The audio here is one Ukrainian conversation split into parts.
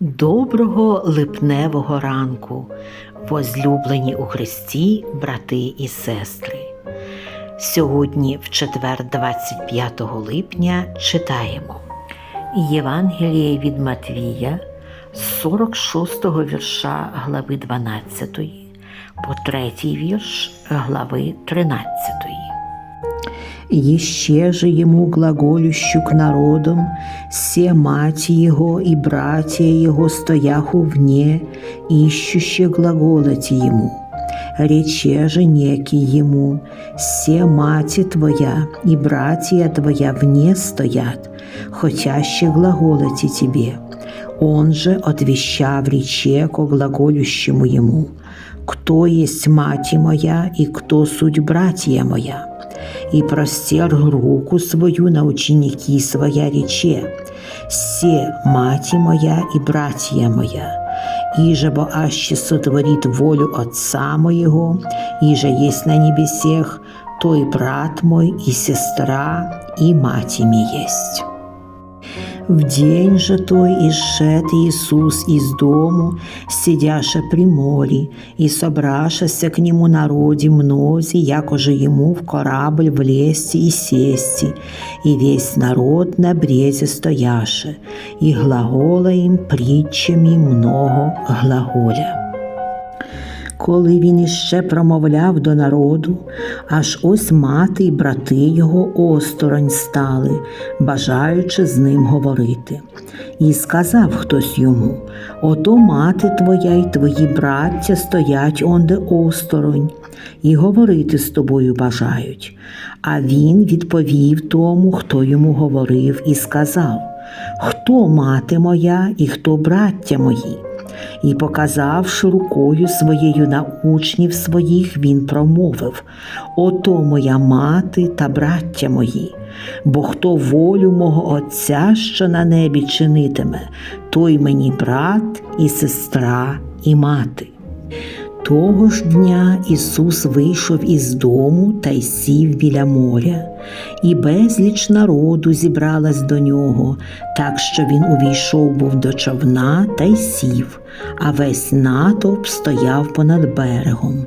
Доброго липневого ранку, возлюблені у Христі, брати і сестри. Сьогодні, в четвер, 25 липня, читаємо Євангеліє від Матвія з 46 вірша глави 12 по 3 вірш глави 13. Еще же ему глаголющу к народам, все мати его и братья его стояху вне, ищущие глаголати ему. Рече же неки ему, все мати твоя и братья твоя вне стоят, хотяще глаголати тебе. Он же отвещав рече ко глаголющему ему, кто есть мати моя и кто суть братья моя и простер руку свою на ученики своя рече, «Се, мати моя и братья моя, иже бо аще сотворит волю Отца моего, иже есть на небесех, то и брат мой, и сестра, и мати ми есть». В день же той исшед Иисус из дому, сидяше при морі, и собрашася к нему народі мнози, якоже ему в корабль влезти и сести, и весь народ на брезе стояше, и глагола им притчами много глаголя. Коли він іще промовляв до народу, аж ось мати й брати його осторонь стали, бажаючи з ним говорити. І сказав хтось йому: Ото мати твоя й твої браття стоять онде осторонь, і говорити з тобою бажають. А він відповів тому, хто йому говорив, і сказав: Хто мати моя і хто браття мої? І, показавши рукою своєю на учнів своїх, він промовив Ото моя мати та браття мої, бо хто волю мого Отця, що на небі чинитиме, той мені брат і сестра і мати. Того ж дня Ісус вийшов із дому та й сів біля моря, і безліч народу зібралась до нього, так що він увійшов був до човна та й сів, а весь натовп стояв понад берегом,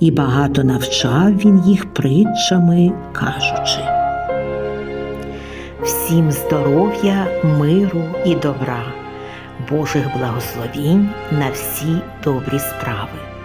і багато навчав він їх притчами, кажучи. Всім здоров'я, миру і добра, Божих благословінь на всі добрі справи.